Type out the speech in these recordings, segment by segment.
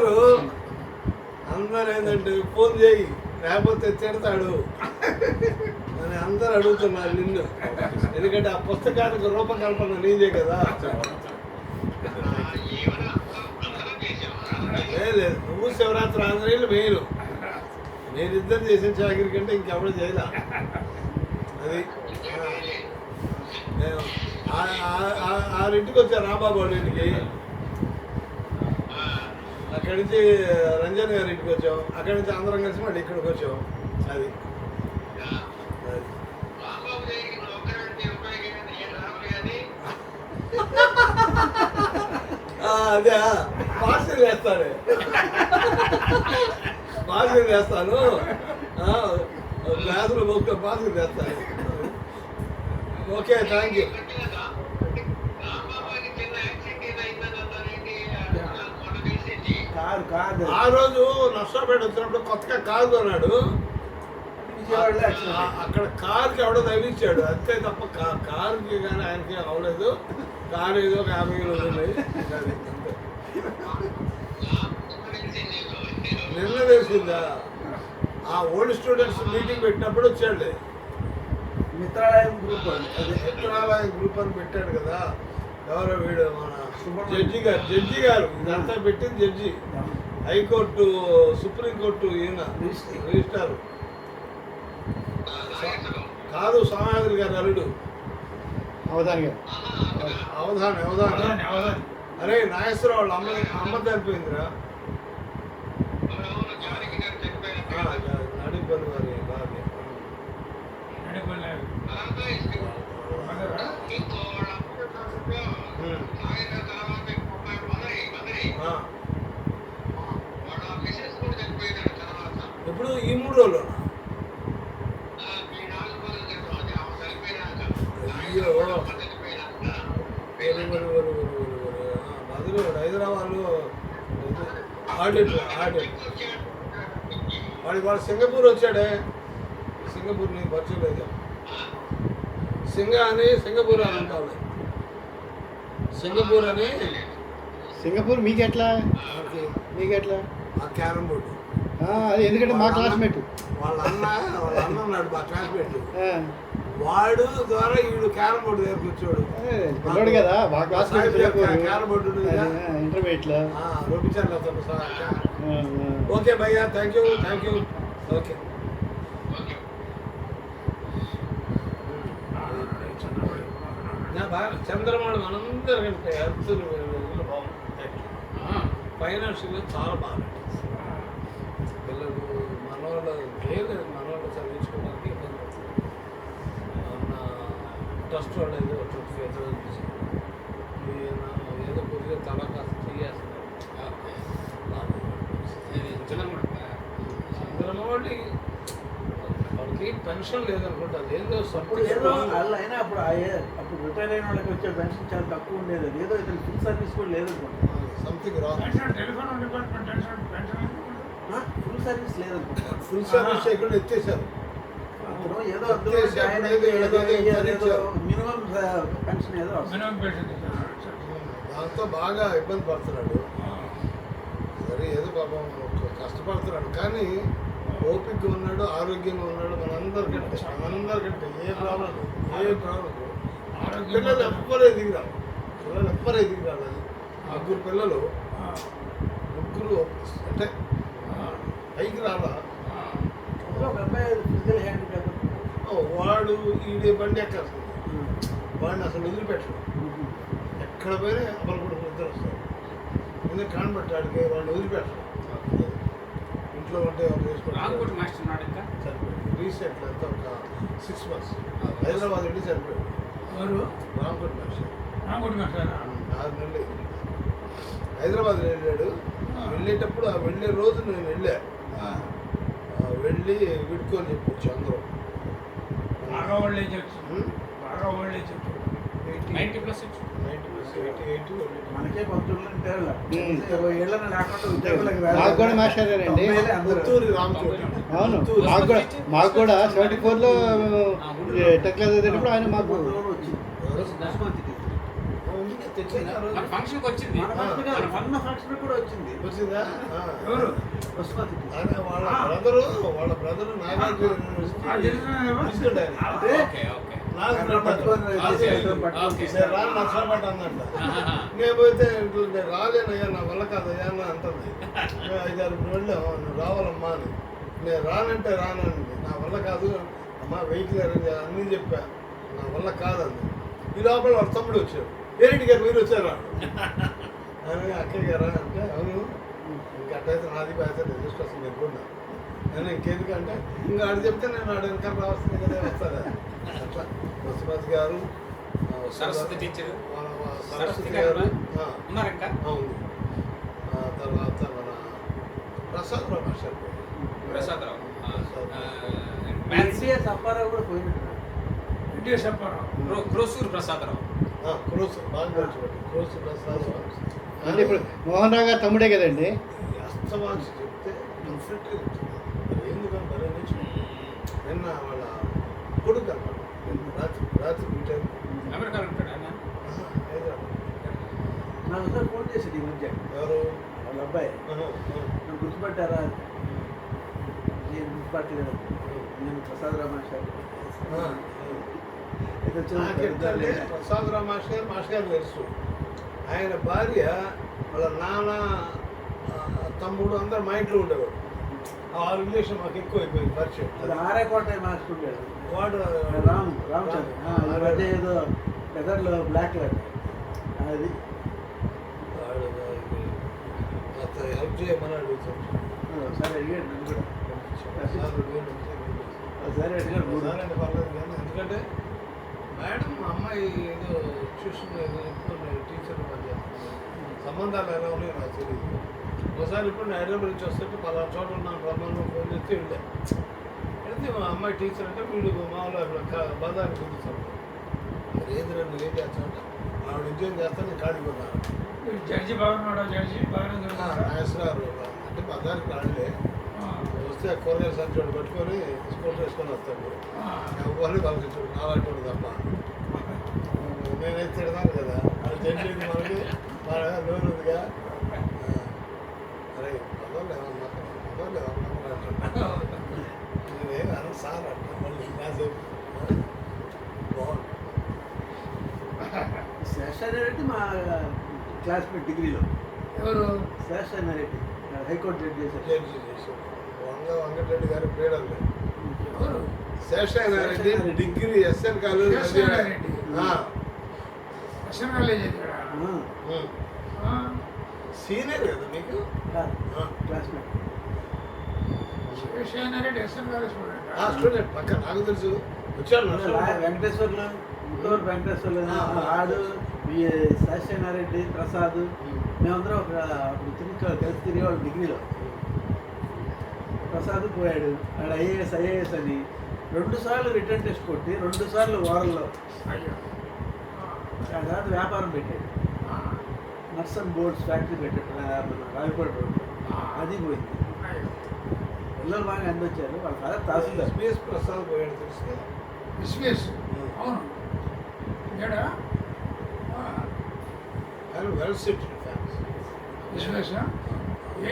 అందరూ అందరూ ఏంటంటే ఫోన్ చేయి లేకపోతే తిడతాడు. అని అందరు అడుగుతున్నారు నిన్ను. ఎందుకంటే ఆ పుస్తకానికి రూపకల్పన నీదే కదా. లేదు నువ్వు శివరాత్రి ఆంజనేయులు మెయిన్ నేను. ఇద్దరు చేసిన చాకరి కంటే ఇంకెవడు చేయలే. అది ఆ. ఆరింటికి వచ్చా రాబాబు వాళ్ళ ఇంటికి? అక్కడి నుంచి రంజన్ గారి ఇంటికి వచ్చాం. అక్కడి నుంచి అందరం కలిసి మళ్ళీ ఇక్కడికి వచ్చాం. అది. అది. పార్సల్ చేస్తాను పార్సల్ చేస్తాను ఆ, గ్లాసులో పార్సల్ చేస్తాను ఓకే థ్యాంక్ యూ కారు కారు ఆ రోజు నష్టపేట వచ్చినప్పుడు కొత్తగా కారు కొన్నాడు. అక్కడ కార్కి ఎవడో తగిలించాడు అంతే తప్ప కా- కారుకి కానీ ఆయనకి అవ్వలేదు కారు ఏదో ఒక యాభై కిలోలు ఉన్నాయి. నిన్న తెలిసిందా? ఆ ఓల్డ్ స్టూడెంట్స్ మీటింగ్ పెట్టినప్పుడు వచ్చాడు మిత్రాలయం గ్రూప్ ఎక్కడాలయం గ్రూప్ అని పెట్టాడు కదా. ఎవరో వీడు మన జడ్జి గారు జడ్జి గారు ఇదంతా పెట్టింది judge. High court supreme court ఈయన రిజిస్ట్రీ. కాదు సమాధులు గారు అల్లుడు. అవధాని గారు. అవధానం అవధానం. అరే నాగేశ్వర వాళ్ళ అమ్మ అమ్మ చనిపోయిందిరా నడిపల్లి వారి భార్య. ఇప్పుడు ఈ మూడు రోజులు? అయ్యో. వరు హైదరాబాద్లో ఆడిట్ ఆడిట్. వాడి వాడు సింగపూర్ వచ్చాడే. సింగపూర్ నీకు పరిచయం లేదు. సింగ అని సింగపూర్ అని అంటాడు సింగపూర్ అని సింగపూర్ మీకు ఎట్లా మీకు ఎట్లా ఆ క్యారమ్ బోర్డు. ఆ, అది ఎందుకంటే మా క్లాస్మేట్ వాళ్ళ అన్న వాళ్ళ అన్న ఉన్నాడు మా క్లాస్మేట్ వాడు ద్వారా వీడు క్యారమ్ బోర్డు దగ్గరకు వచ్చాడు. పిల్లోడు కదా మా క్లాస్మేట్ క్యారమ్ బోర్డు ఉంది కదా. ఇంటర్మీడియట్లో ఆ, రూపించాను అతను సార్ ఓకే భయ్యా thank you thank you okay. చంద్రమాడు మనందరికంటే అర్థులు బాగుంటాయి ఫైనాన్షియల్గా చాలా బాగా. పిల్లలు మనవాళ్ళు లేదు మనవాళ్ళు చదివించుకోవడానికి ఇబ్బంది పడుతుంది ట్రస్ట్ వాళ్ళు ఏదో ట్వంటీ ఫైవ్ థౌసండ్ తీసారు ఈయన ఏదో కొద్దిగా తల కాస్త చేస్తున్నారు చంద్రమ వాళ్ళకి వాళ్ళకి పెన్షన్ లేదనుకుంటా. అప్పుడు సపోర్ట్ ఏదో వాళ్ళు అయినా అప్పుడు అప్పుడు రిటైర్ అయిన వాళ్ళకి వచ్చే పెన్షన్ చాలా తక్కువ ఉండేది. ఏదో ఇతను ఫుల్ సర్వీస్ కూడా లేదు సంథింగ్ రాంగ్ ఫుల్ సర్వీస్ లేదనుకుంటా. ఫుల్ సర్వీస్ చేయకుండా ఎత్తేసారు అప్పుడు ఏదో. మినిమం పెన్షన్ ఏదో వస్తుంది. దాంతో బాగా ఇబ్బంది పడుతున్నాడు. సరే ఏదో పాపం కష్టపడుతున్నాడు. కానీ ఓపిక ఉన్నాడు ఆరోగ్యంగా ఉన్నాడు. మనందరికంటే మనందరికంటే ఏ ప్రాబ్లం. ఏ ప్రాబ్లం. పిల్లలు ఎవ్వరు ఎదిగిరారు. పిల్లలు ఎవ్వరు అది. ముగ్గురు పిల్లలు ముగ్గురు అంటే పైకి రాలా? వాడు ఈ బండి ఎక్కాల్సింది వాడిని అసలు వదిలిపెట్టడు. ఎక్కడ పోయినా అమలపడి ఇద్దరు వస్తారు. ఎందుకు కానబట్టాడికి వాడిని వదిలిపెట్టరు. ఇంట్లో ఉంటే రాంకోటి చేసుకుంటారు మాస్టర్ ఉన్నాడు ఇంకా? చనిపోయాడు రీసెంట్ అంతా ఒక సిక్స్ మంత్స్. హైదరాబాద్ వెళ్ళి చనిపోయాడు రాంకోట్ మాస్టర్. రాంకోటి మాస్టర్? ఆరు నెలలు. హైదరాబాద్ వెళ్ళాడు వెళ్ళేటప్పుడు ఆ వెళ్ళే రోజు నేను వెళ్ళా వెళ్ళి విడుకోని చెప్పొచ్చు అందరూ బాగా వాళ్ళే చెప్పు? బాగా వాళ్ళే చెప్పు నైంటీ ప్లస్ నాకు కూడా రామచోటి అవును పుత్తూరు. మాకు కూడా మాకు కూడా సెవెంటీ ఫోర్లో టెక్ క్లాస్ చదివేటప్పుడు ఆయన మాకు పంతులు వచ్చింది ఎవరు? ఇంటికి తెచ్చింది. మన ఫంక్షన్కి వచ్చింది. మన ఫంక్షన్ కాదు, ఫంక్షన్ కూడా వచ్చింది. ఎవరు? వాళ్ళ బ్రదరు వాళ్ళ బ్రదరు నాగార్జున ఓకే ఓకే. నేను పోతే రాలేనయ్యా నా వల్ల కాదయ్యా అని అంటుంది. మేము ఐదారు వెళ్ళాం నువ్వు రావాలమ్మా అని. నేను రానంటే రానండి నా వల్ల కాదు అమ్మా వెహికల్ అరేంజ్ చేయాలి అన్నీ చెప్పా. నా వల్ల కాదండి. ఈ లోపల వాళ్ళ తమ్ముడు వచ్చాడు. పేరెంట్ గారు మీరు వచ్చారా అని అక్కయ్య గారా అంటే అవును. ఇంకా అట్టయితే నాది బాధ్యత రిజిస్ట్రేషన్ నేను కూడా నేను ఇంకెందుకంటే ఇంకా ఆడు చెప్తే నేను ఆడు వెనకాల రావాల్సింది కదా వస్తారా? అట్లా. వసుమతి గారు సరస్వతి టీచర్. సరస్వతి గారు అవును. తర్వాత మన ప్రసాద్ రావు మాస్టర్ ప్రసాదరావు. ఎన్టీఆర్ అప్పారావు కూడా పోయినట్టున్నాడు ఎన్టీఆర్ చెప్పారు క్రోసూరు ప్రసాద్ రావు. అంటే ఇప్పుడు మోహన్ రావు గారు తమ్ముడే కదండి? అస్తమాన్స్ చెప్తే డెఫినెట్గా చెప్తుంది మరి ఎందుకని మరి నిన్న వాళ్ళ కొడుకు అన్నమాట నిన్న రాత్రి రాత్రి మీటర్ అమెరికాలో ఉంటాడు ఆయన? నాకు ఒకసారి ఫోన్ చేసాడు ఈ మధ్య. ఎవరు? వాళ్ళ అబ్బాయి. నన్ను గుర్తుపట్టారా? నేను గుర్తుపట్టలేదు. నేను ప్రసాద్ రామాచారి ఆ, ఆ. నాకు ఎట్లంటే ప్రసాద్ రావు మాస్టర్ గారు మాస్టర్ గారు తెలుసు. ఆయన భార్య వాళ్ళ నాన్న తమ్ముడు అందరు మా ఇంట్లో ఉండేవాడు ఆ రిలేషన్ మాకు ఎక్కువ అయిపోయింది పరిచయం. అది ఆరే కోట మార్చుకుంటాడు వాడు రామ్ రామచంద్ర. ఏదో లెదర్లో బ్లాక్ అది. హెల్ప్ చేయమని అడుగుతాడు. ఒకసారి అడిగాడు ఒకసారి అడిగాడు ఎందుకంటే మేడం మా అమ్మాయి ఏదో చెప్తున్నాడు టీచర్ సంబంధాలు ఎలా ఉన్నాయో నాకు తెలియదు ఒకసారి ఇప్పుడు నేను హైదరాబాద్ నుంచి వస్తుంటే పలానా చోట ఉన్నాను రమ్మను ఫోన్ చేస్తే వెళ్ళా వెళ్తే మా అమ్మాయి టీచర్ అంటే వీడు మామూలు పిలుస్తాడు మరి ఏది రెండు ఏం చేస్తానంటే ఆవిడ ఉద్యోగం చేస్తాను నేను కాడిపోతాను జడ్జి బాగున్నాడా జడ్జి? నాగేశ్వరరావు అంటే బజార్కి రాలే ఆ, వస్తే కూరగాయల సంచోడు పట్టుకొని స్కూల్ వేసుకొని వస్తాడు. ఆ. ఎవరిని పంపించాడు నా వాటి తప్ప. నేనైతే తిడతాను కదా. అది తెలియదు మనకి మన లోన్ ఉందిగా అరే పదవులు ఏమన్నా పదవులు ఏమన్నా నేనేం అను సార్ అంట మళ్ళీ బాగుంది. శేషారెడ్డి మా క్లాస్మేట్ డిగ్రీలో. ఎవరు? శేషారెడ్డి హైకోర్టు జడ్జి చేశారు. వంగ వెంకటరెడ్డి గారు ఎవరు? Seshareddy degree SN college SN senior కదా మీకు? స్టూడెంట్. పక్క నాకు తెలుసు. వచ్చాడు నా రా- స్టూడెంట్. వెంకటేశ్వర్లు. ఆడు సత్యనారాయణ ప్రసాద్. మేమందరం ఒక తిరిగి కలిసి తిరిగేవాడు డిగ్రీలో. ప్రసాద్ పోయాడు. ఆడ ఐఏఎస్ ఐఏఎస్ అని. రెండు సార్లు రిటర్న్ టెస్ట్ కొట్టి రెండు సార్లు వారంలో. అయ్యో. ఆ, తర్వాత వ్యాపారం పెట్టాడు. నర్సన్ బోర్డ్స్ ఫ్యాక్టరీ పెట్టాడు. రా- మన రావిపేట రోడ్ అది పోయింది. పిల్లలు బాగా అందొచ్చారు. వాళ్ళ ఫాదర్ తహసీల్దార్. ఎస్బీఎస్ ప్రసాద్ పోయాడు తెలుసు కదా విశ్వేష్ అవును. ఏడా? ఆయన వెల్ సెటిల్డ్ ఫ్యామిలీ విశ్వేష్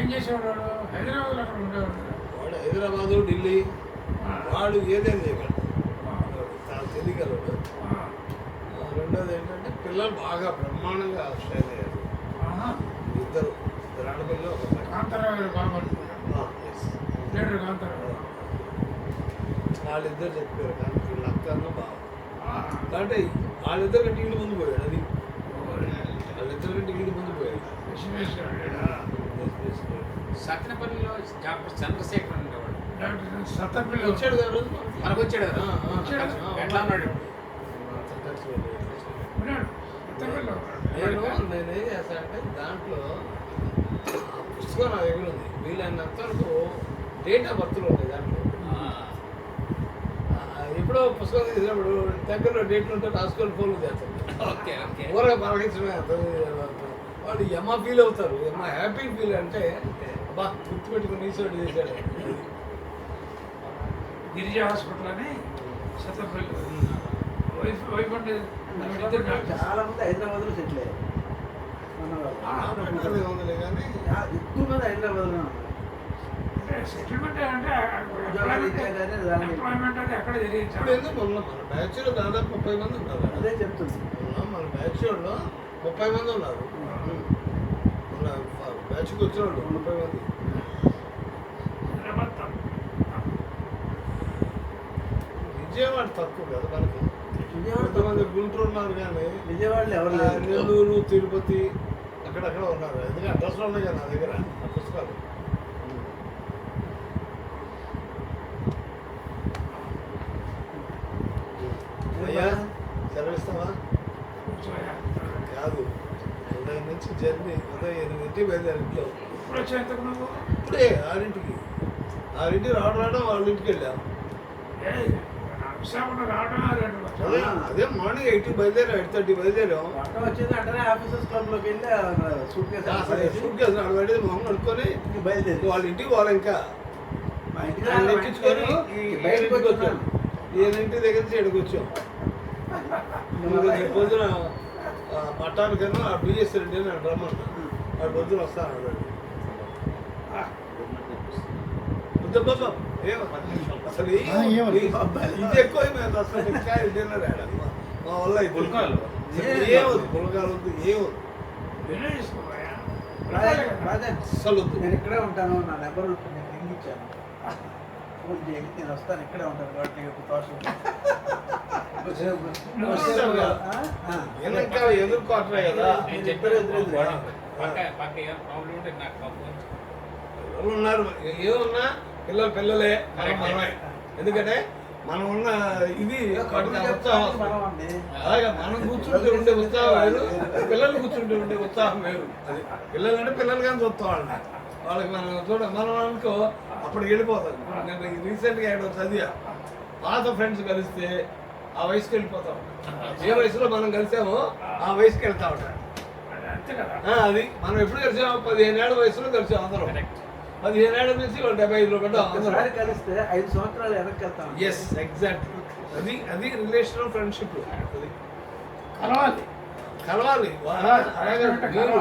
ఏం చేసేవాడు వాడు? హైదరాబాద్లో అక్కడ ఉండేవాడు. వాడు హైదరాబాదు ఢిల్లీ వాడు ఏదైనా చేయగలడు చాలా తెలియగలడు రెండోది ఏంటంటే పిల్లలు బాగా బ్రహ్మాండంగా స్టైల్ అయ్యారు. ఇద్దరు ఇద్దరు ఆడపిల్లలు ఒక వాళ్ళిద్దరు చెప్పారు కానీ వీళ్ళ అక్కను బావ ఆ, అంటే వాళ్ళిద్దరు కంటే ఇల్లు ముందు పోయాడు అది. వాళ్ళిద్దరు కంటే ఇల్లు ముందు పోయాడు? సత్యనపల్లిలో డాక్టర్ చంద్రశేఖర్ సత్తపిల్ల వచ్చాడు కదా? మనకు వచ్చాడు. కదా ఎట్లా ఉన్నాడు? నేను నేనేం చేస్తానంటే దాంట్లో పుస్తకం నా దగ్గర ఉంది. వీలైనంత వరకు డేట్ ఆఫ్ బర్త్లు ఉంటాయి దాంట్లో. ఎప్పుడో పుస్తకం తీసినప్పుడు దగ్గరలో డేట్లు ఉంటే రాసుకొని ఫోన్ చేస్తాను. Okay okay. ఊరగా అర్థం వాళ్ళు ఎమ్మ ఫీల్ అవుతారు. ఎమ్మ హ్యాపీ ఫీల్ అంటే అబ్బా గుర్తుపెట్టుకుని ఈసోటి చేశాడు. గిరిజా హాస్పిటల్ అని సత్తపల్లి వైఫ్ వైఫ్ అంటే చాలా మంది హైదరాబాద్లో సెటిల్ అయ్యారు. మన వాళ్ళు. అదే ఉందిలే కానీ చా- ఎక్కువ మంది హైదరాబాద్లో ఉన్నారు సెటిల్మెంట్ అంటే ఉద్యోగాలు ఇచ్చారు కానీ దానికి- ఎంప్లాయ్మెంట్ అది ఎక్కడ జరిగింది ఇప్పుడు ఎందుకు మొన్న మన బ్యాచ్లో దాదాపు ముప్పై మంది ఉన్నారు అదే చెప్తుంది. మొన్న మన బ్యాచ్లో ముప్పై మంది ఉన్నారు. బ్యాచ్కి వచ్చిన వాళ్ళు ముప్పై మంది హైదరాబాద్ తప్ప. విజయవాడ తక్కువ కదా మనకి. విజయవాడ కొంతమంది గుంటూరు ఉన్నారు కానీ విజయవాడలో ఎవరు నెల్లూరు తిరుపతి అక్కడక్కడ ఉన్నారు. ఎందుకంటే అడ్రస్లో ఉన్నాయి కదా నా దగ్గర ఆ పుస్తకాలు. అయ్యా సెలవిస్తావా? కూర్చోయా. కాదు ఉదయం నుంచి జర్నీ ఉదయం ఎనిమిదింటికి బయలుదేరి ఇంట్లో. ఇప్పుడు ఆరింటికి. ఆరింటికి రావడం రావడం వాళ్ళ ఇంటికి వెళ్ళాం. విశాఖపట్నం రావడం రెండు అదే అదే మార్నింగ్ ఎయిట్కి బయలుదేరాం ఎయిట్ థర్టీ బయలుదేరాం. పట్టం వచ్చింది అంటేనే ఆఫీసర్స్ క్లబ్లోకి వెళ్ళి సూట్ కేసు షూట్ చేసిన అడగడి మొహం కడుక్కొని బయలుదేరి. వాళ్ళ ఇంటికి పోవాలి ఇంకా. మా ఇంటికి ఆయన ఎక్కించుకొని బయటకు వచ్చాను ఇంటి దగ్గర నుంచి ఇక్కడికి వచ్చాం. రేపు పొద్దున ఆ, మఠానికి కన్నా ఆ బిఎస్ రెడ్డి అని రమ్మన్నా ఆ పొద్దున వస్తాను అన్నాడు. అసలు. ఇది ఎక్కువ అసలు. మా- వల్ల. పుల్కాలు? ఏమొద్దు పులకాలు వద్దు రాజా, అసలు నేను ఇక్కడే ఉంటాను నా నెంబర్ నేను లింక్ ఇచ్చాను. ఫోన్ చేయండి నేను వస్తాను ఇక్కడే ఉంటాను కాబట్టి నీకు తోషం ఇంకా ఎదుర్కోవట్లే కదా. నేను చెప్పారు ఉన్నారు ఏమున్నా పిల్లలు పిల్లలే. మనం మనమే ఎందుకంటే మనం ఉన్న ఇది ఉత్సాహం. అలాగే మనం కూర్చుంటే ఉండే ఉత్సాహం వేరు పిల్లలు కూర్చుంటే ఉండే ఉత్సాహం వేరు. అది పిల్లలు అంటే పిల్లలు కానీ చూస్తాం వాళ్ళని. వాళ్ళకి మనం చూడ మనం అనుకో అప్పుడు వెళ్ళిపోతాం. నేను రీసెంట్గా ఏడో చదివా. పాత ఫ్రెండ్స్ కలిస్తే ఆ వయసుకి వెళ్ళిపోతాం. ఏ వయసులో మనం కలిసామో ఆ వయసుకి వెళ్తా. ఉంటాం అది అంతే కదా. ఆ, అది మనం ఎప్పుడు కలిసాము పదిహేను ఏళ్ళ వయసులో కలిసాం అందరం. పదిహేను ఏళ్ళ నుంచి వాళ్ళు డెబ్బై ఐదులో పడ్డాం ఒకసారి కలిస్తే ఐదు సంవత్సరాలు వెనక్కి వెళ్తాం ఎస్ ఎగ్జాక్ట్లీ అది అది రిలేషన్ ఫ్రెండ్షిప్ అది. కలవాలి. కలవాలి. మీరు